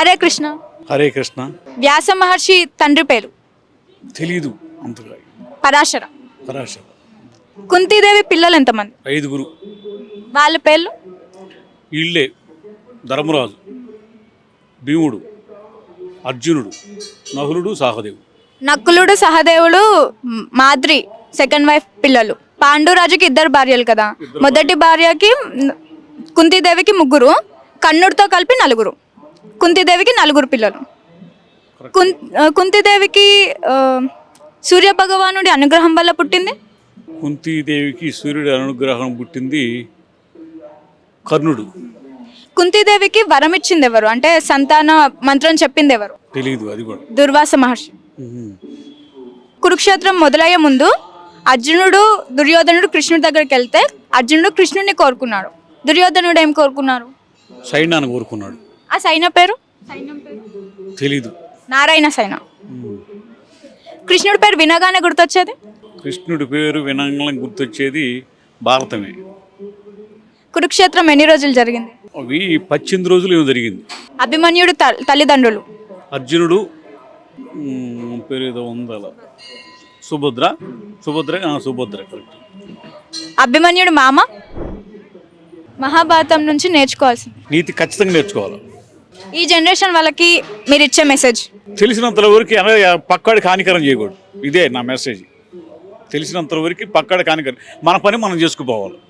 హరే కృష్ణ. హరే కృష్ణ. వ్యాస మహర్షి తండ్రి పేరు? తెలీదు అంతగా. పరాశర. పరాశర. కుంతీదేవి పిల్లలు ఎంతమంది? ఐదుగురు. వాళ్ళ పేర్లు? ఇళ్ళే ధర్మరాజు భీముడు అర్జునుడు నహులుడు సాహదేవుడు. నక్కులుడు సహదేవుడు మాద్రి సెకండ్ వైఫ్ పిల్లలు. పాండురాజుకి ఇద్దరు భార్యలు కదా. మొదటి భార్యకి కుంతీదేవికి ముగ్గురు. కన్నుడితో కలిపి నలుగురు. కుంతీదేవికి నలుగురు పిల్లలు. కుం కుంతీదేవికి సూర్య భగవానుడి అనుగ్రహం వల్ల పుట్టింది? కుంతీదేవికి సూర్యుడి అనుగ్రహం పుట్టింది కర్ణుడు. కుంతీదేవికి వరం ఇచ్చింది ఎవరు అంటే సంతాన మంత్రం చెప్పింది ఎవరు తెలీదు అది కూడా. దుర్వాస మహర్షి. కురుక్షేత్రం మొదలయ్యే ముందు అర్జునుడు దుర్యోధనుడు కృష్ణుడి దగ్గరికి వెళ్తే అర్జునుడు కృష్ణుడిని కోరుకున్నాడు. దుర్యోధనుడు ఏం కోరుకున్నారు? సైన్యాన్ని కోరుకున్నాడు. ఆ సైన్య పేరు? తెలీదు. నారాయణ సైన. కృష్ణుడి పేరు వినగానే గుర్తొచ్చేది? కృష్ణుడి పేరు వినంగళం గుర్తొచ్చేది భారతమే. కురుక్షేత్రం ఎన్ని రోజులు జరిగింది? అవి పద్దెనిమిది రోజులు ఏమో జరిగింది. అభిమన్యుడు త- తల్లిదండ్రులు. అర్జునుడు పేరు ఏదో ఉంది అలా. సుభద్ర సుభద్ర ఆ, సుభద్ర కరెక్ట్ అభిమన్యుడు మామ? మహాభారతం నుంచి నేర్చుకోవాల్సింది. నీతి ఖచ్చితంగా నేర్చుకోవాలి. ఈ జనరేషన్ వాళ్ళకి మీరు ఇచ్చే మెసేజ్ తెలిసినంత వరకు పక్కాడికి హానికరం చేయకూడదు. ఇదే నా మెసేజ్ తెలిసినంత వరకు పక్కాడికి హానికరం. మన పని మనం చేసుకుపోవాలి.